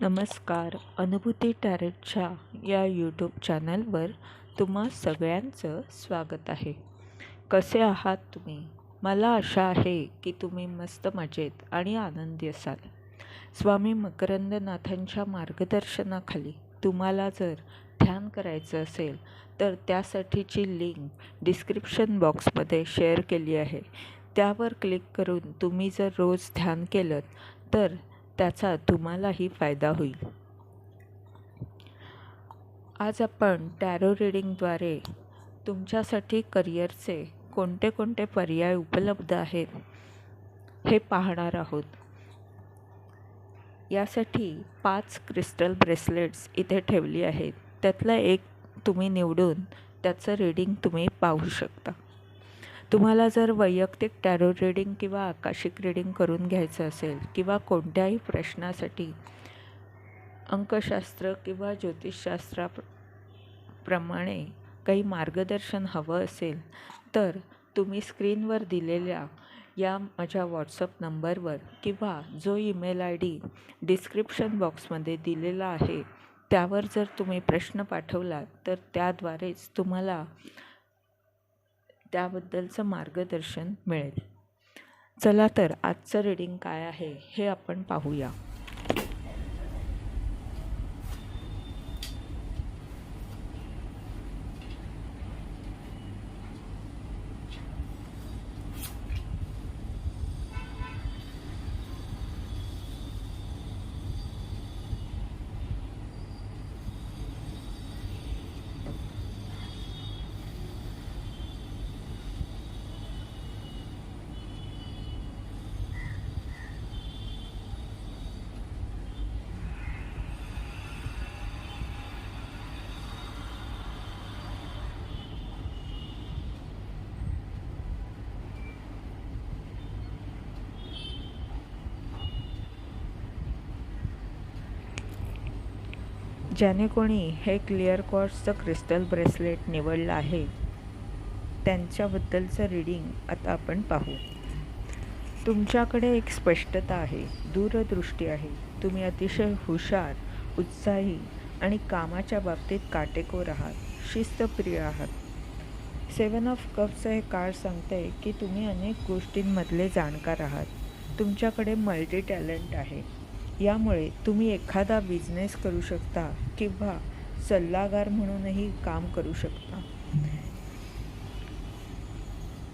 नमस्कार. अनुभूती टॅरेटच्या या यूट्यूब चॅनलवर तुम्हा सगळ्यांचं स्वागत आहे. कसे आहात तुम्ही? मला आशा आहे की तुम्ही मस्त मजेत आणि आनंदी असाल. स्वामी मकरंदनाथांच्या मार्गदर्शनाखाली तुम्हाला जर ध्यान करायचं असेल तर त्यासाठीची लिंक डिस्क्रिप्शन बॉक्समध्ये शेअर केली आहे. त्यावर क्लिक करून तुम्ही जर रोज ध्यान केलं तर त्याचा तुम्हालाही फायदा होईल. आज आपण टॅरो रिडिंगद्वारे तुमच्यासाठी करिअरचे कोणते कोणते पर्याय उपलब्ध आहेत हे पाहणार आहोत. यासाठी पाच क्रिस्टल ब्रेसलेट्स इथे ठेवली आहेत. त्यातलं एक तुम्ही निवडून त्याचं रीडिंग तुम्ही पाहू शकता. तुम्हाला जर वैयक्तिक टॅरो रीडिंग किंवा आकाशिक रीडिंग करून घ्यायचं असेल किंवा कोणत्याही प्रश्नासाठी अंकशास्त्र किंवा ज्योतिषशास्त्रा प्रमाणे काही मार्गदर्शन हवं असेल तर तुम्ही स्क्रीनवर दिलेल्या या माझ्या व्हॉट्सअप नंबरवर किंवा जो ईमेल आय डी डिस्क्रिप्शन बॉक्समध्ये दिलेला आहे त्यावर जर तुम्ही प्रश्न पाठवला तर त्याद्वारेच तुम्हाला त्याबद्दलचं मार्गदर्शन मिळेल. चला तर आजचं रीडिंग काय आहे हे आपण पाहूया. ज्याने कोणी हे क्लिअर कॉर्सचं क्रिस्टल ब्रेसलेट निवडलं आहे त्यांच्याबद्दलचं रीडिंग आता आपण पाहू. तुमच्याकडे एक स्पष्टता आहे दूरदृष्टी आहे. तुम्ही अतिशय हुशार उत्साही आणि कामाच्या बाबतीत काटेकोर आहात शिस्तप्रिय आहात. सेवन ऑफ कप्सचं हे कार्ड सांगतं आहे की तुम्ही अनेक गोष्टींमधले जाणकार आहात. तुमच्याकडे मल्टी टॅलेंट आहे. यामुळे तुम्ही एखादा बिझनेस करू शकता किंवा सल्लागार म्हणूनही काम करू शकता.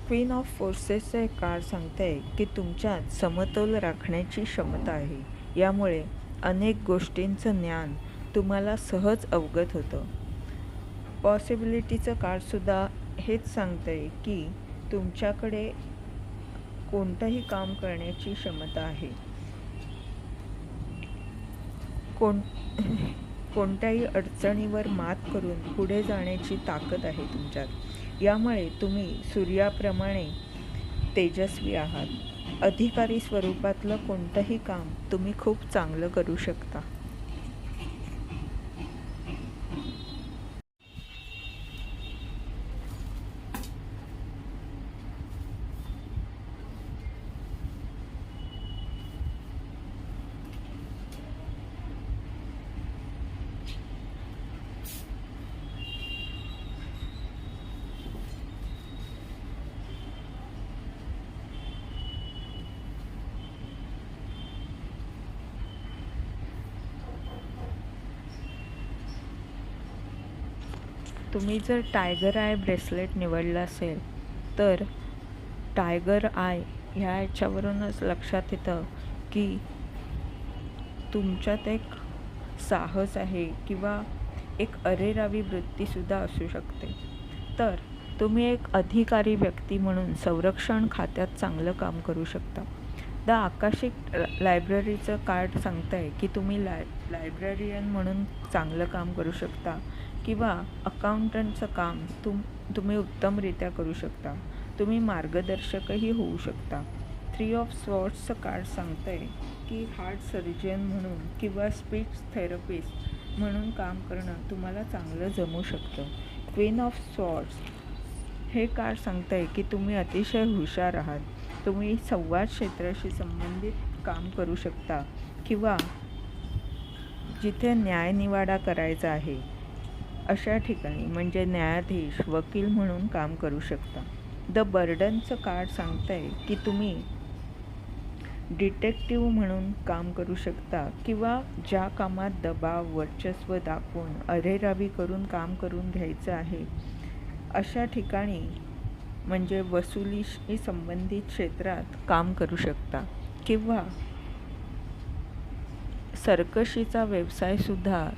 क्वीन ऑफ फोर्सेसचं एक कार्ड सांगते की तुमच्यात समतोल राखण्याची क्षमता आहे. यामुळे अनेक गोष्टींचं ज्ञान तुम्हाला सहज अवगत होतं. पॉसिबिलिटीचं कार्डसुद्धा हेच सांगतं आहे की तुमच्याकडे कोणतंही काम करण्याची क्षमता आहे. कोण कोणत्याही अडचणीवर मात करून पुढे जाण्याची ताकद आहे तुमच्यात. यामुळे तुम्ही सूर्याप्रमाणे तेजस्वी आहात. अधिकारी स्वरूपातलं कोणतंही काम तुम्ही खूप चांगलं करू शकता. तुम्ही जर टायगर आय ब्रेसलेट निवडलं असेल तर टायगर आय ह्या याच्यावरूनच लक्षात येतं की तुमच्यात एक साहस आहे किंवा एक अरेरावी वृत्तीसुद्धा असू शकते. तर तुम्ही एक अधिकारी व्यक्ती म्हणून संरक्षण खात्यात चांगलं काम करू शकता. द आकाशिक लायब्ररीचं कार्ड सांगतं आहे की तुम्ही लाय लायब्ररियन म्हणून चांगलं काम करू शकता. किंवा अकाउंटंटचं काम तुम तुम्ही उत्तमरित्या करू शकता. तुम्ही मार्गदर्शकही होऊ शकता. थ्री ऑफ स्वॉट्सचं कार्ड सांगतं आहे की हार्ट सर्जन म्हणून किंवा स्पीच थेरपिस्ट म्हणून काम करणं तुम्हाला चांगलं जमू शकतं. क्वीन ऑफ स्वॉट्स हे कार्ड सांगतं आहे की तुम्ही अतिशय हुशार आहात. तुम्ही संवाद क्षेत्राशी संबंधित काम करू शकता किंवा जिथे न्यायनिवाडा करायचा आहे. अशा ठिकाणी म्हणजे न्यायाधीश वकील म्हणून काम करू शकता. द बर्डनचं कार्ड सांगतंय की तुम्ही डिटेक्टिव्ह म्हणून काम करू शकता किंवा ज्या कामात दबाव वर्चस्व दाखवून अरेरावी करून काम करून घ्यायचं आहे अशा ठिकाणी म्हणजे वसुलीशी संबंधित क्षेत्रात काम करू शकता. किंवा सर्कशीचा व्यवसायसुद्धा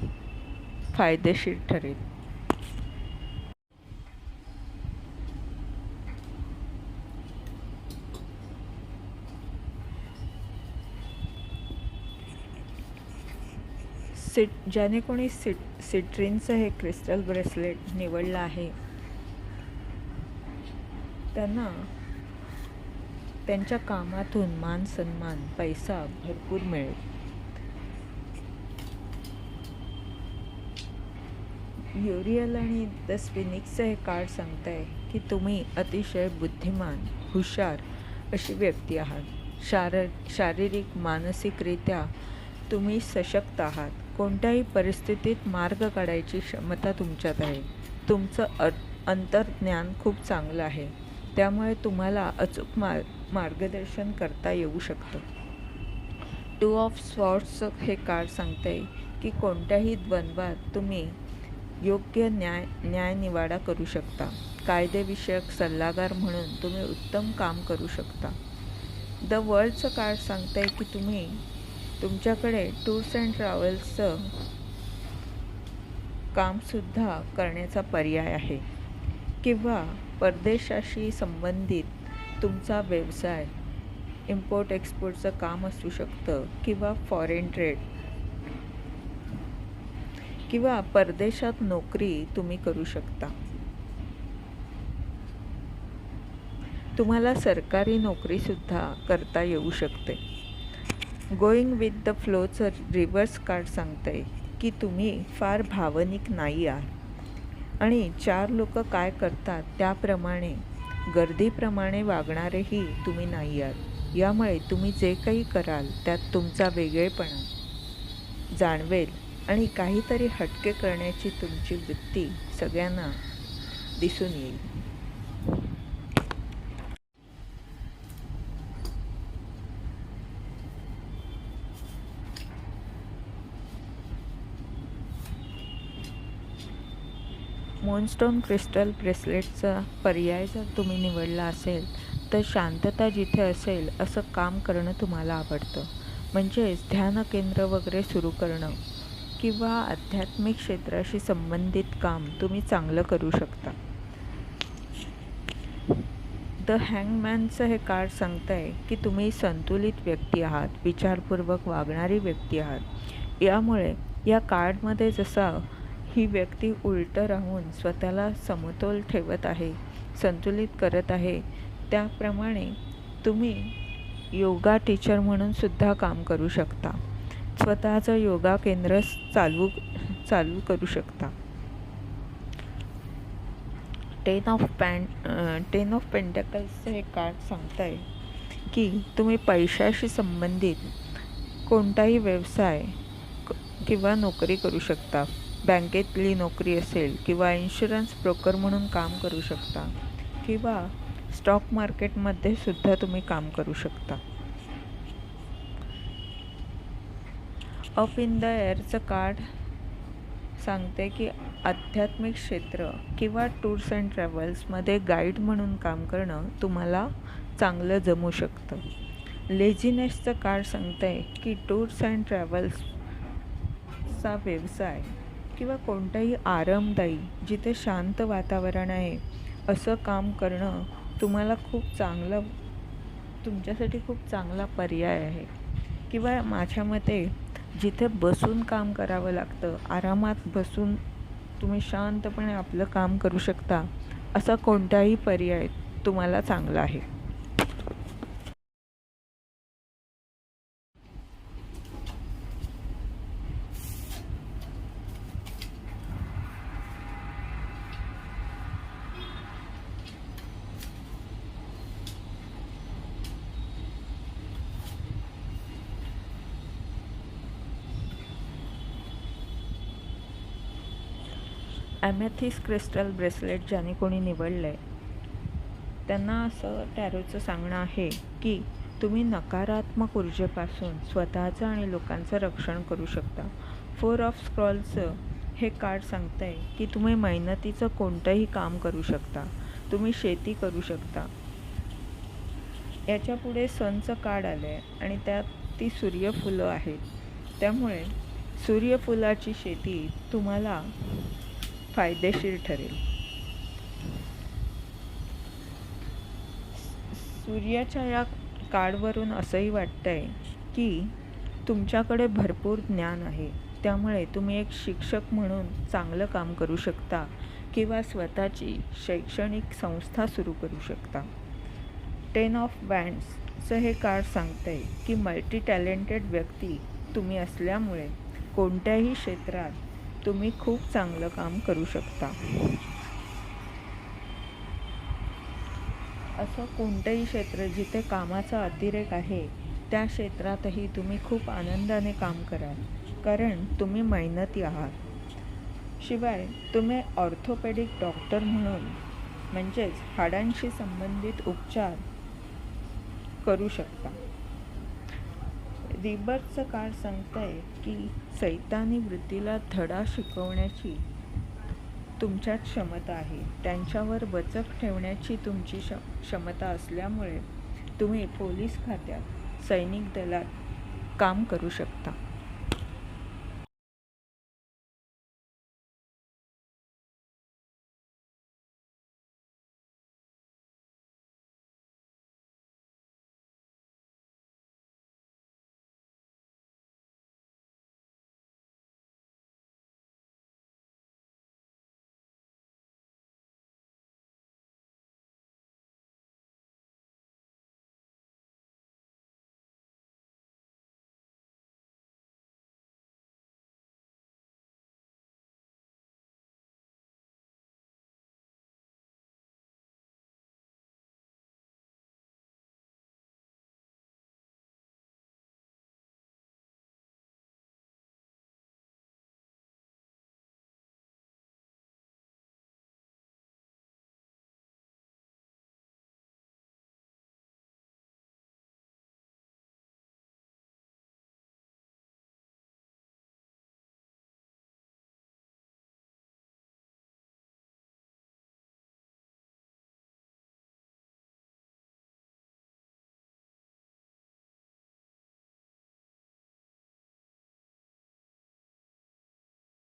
फायदेशीर ठरेल. सिट ज्याने कोणी सिट सिट्रिनचं हे क्रिस्टल ब्रेसलेट निवडलं आहे त्यांना त्यांच्या कामातून मान सन्मान पैसा भरपूर मिळेल. युरियल आणि द स्पिनिक्सचं हे कार्ड सांगत आहे की तुम्ही अतिशय बुद्धिमान हुशार अशी व्यक्ती आहात. शार शारीरिक मानसिकरित्या तुम्ही सशक्त आहात. कोणत्याही परिस्थितीत मार्ग काढायची क्षमता तुमच्यात आहे. तुमचं अ अंतर्ज्ञान खूप चांगलं आहे. त्यामुळे तुम्हाला अचूक मार मार्गदर्शन करता येऊ शकतं. टू ऑफ स्वॉर्ड्सचं हे कार्ड सांगते की कोणत्याही द्वंद्वात तुम्ही योग्य न्याय न्यायनिवाडा करू शकता. कायदेविषयक सल्लागार म्हणून तुम्ही उत्तम काम करू शकता. द वर्ल्डचं कार्ड सांगत आहे की तुम्ही तुमच्याकडे टूर्स अँड ट्रॅव्हल्सचं कामसुद्धा करण्याचा पर्याय आहे. किंवा परदेशाशी संबंधित तुमचा व्यवसाय इम्पोर्ट एक्सपोर्टचं काम असू शकतं किंवा फॉरेन ट्रेड किंवा परदेशात नोकरी तुम्ही करू शकता. तुम्हाला सरकारी नोकरीसुद्धा करता येऊ शकते. गोईंग विथ द फ्लोचं रिव्हर्स कार्ड सांगते की तुम्ही फार भावनिक नाही आहात. आणि चार लोक काय करतात त्याप्रमाणे गर्दीप्रमाणे वागणारेही तुम्ही नाही आहात. यामुळे तुम्ही जे काही कराल त्यात तुमचा वेगळेपणा जाणवेल. आणि काहीतरी हटके करण्याची तुमची वृत्ती सगळ्यांना दिसून येईल. मोनस्टोन क्रिस्टल ब्रेसलेटचा पर्याय जर तुम्ही निवडला असेल तर शांतता जिथे असेल असं काम करणं तुम्हाला आवडतं. म्हणजेच ध्यान केंद्र वगैरे सुरू करणं. किंवा आध्यात्मिक क्षेत्राशी संबंधित काम तुम्ही चांगलं करू शकता. द हँगमॅनचं हे कार्ड सांगतं आहे की तुम्ही संतुलित व्यक्ती आहात विचारपूर्वक वागणारी व्यक्ती आहात. यामुळे या कार्डमध्ये जसा ही व्यक्ती उलटं राहून स्वतःला समतोल ठेवत आहे संतुलित करत आहे त्याप्रमाणे तुम्ही योगा टीचर म्हणून सुद्धा काम करू शकता. स्वतःचं योगा केंद्र चालू चालू करू शकता. Ten of pen ten of पेंटकल्सचं हे कार्ड सांगत आहे की तुम्ही पैशाशी संबंधित कोणताही व्यवसाय किंवा नोकरी करू शकता. बँकेतली नोकरी असेल किंवा इन्शुरन्स ब्रोकर म्हणून काम करू शकता. किंवा स्टॉक मार्केटमध्ये सुद्धा तुम्ही काम करू शकता. अप इन द एअरचं कार्ड सांगते की आध्यात्मिक क्षेत्र किंवा टूर्स अँड ट्रॅव्हल्समध्ये गाईड म्हणून काम करणं तुम्हाला चांगलं जमू शकतं. लेझिनेसचं कार्ड सांगतं आहे की टूर्स अँड ट्रॅव्हल्सचा व्यवसाय किंवा कोणताही आरामदायी जिथे शांत वातावरण आहे असं काम करणं तुम्हाला खूप चांगलं तुमच्यासाठी खूप चांगला पर्याय आहे. किंवा माझ्या मते जिथे बसून काम करावं लागतं आरामात बसून तुम्ही शांतपणे आपलं काम करू शकता असा कोणताही पर्याय तुम्हाला चांगला आहे. ॲमेथिस क्रिस्टल ब्रेसलेट ज्याने कोणी निवडलं आहे त्यांना असं टॅरोचं सांगणं आहे की तुम्ही नकारात्मक ऊर्जेपासून स्वतःचं आणि लोकांचं रक्षण करू शकता. फोर ऑफ स्क्रॉलचं हे कार्ड सांगतं आहे की तुम्ही मेहनतीचं कोणतंही काम करू शकता. तुम्ही शेती करू शकता. याच्यापुढे सनचं कार्ड आलं आहे आणि त्यात ती सूर्यफुलं आहेत. त्यामुळे सूर्यफुलाची शेती तुम्हाला फायदेशीर ठरेल. सूर्याच्या या कार्डवरून असंही वाटतं आहे की तुमच्याकडे भरपूर ज्ञान आहे. त्यामुळे तुम्ही एक शिक्षक म्हणून चांगलं काम करू शकता किंवा स्वतःची शैक्षणिक संस्था सुरू करू शकता. टेन ऑफ बँड्सचं हे कार्ड सांगतं आहे की मल्टी टॅलेंटेड व्यक्ती तुम्ही असल्यामुळे कोणत्याही क्षेत्रात तुम्ही खूप चांगलं काम करू शकता. असं कोणतंही क्षेत्र जिथे कामाचा अतिरेक आहे त्या क्षेत्रातही तुम्ही खूप आनंदाने काम कराल कारण तुम्ही मेहनती आहात. शिवाय तुम्ही ऑर्थोपेडिक डॉक्टर म्हणून म्हणजेच हाडांशी संबंधित उपचार करू शकता. रिबर्सचं काळ सांगताय की सैतानी वृत्तीला धडा शिकवण्याची तुमच्यात क्षमता आहे. त्यांच्यावर बचक ठेवण्याची तुमची श क्षमता असल्यामुळे तुम्ही पोलीस खात्यात सैनिक दलात काम करू शकता.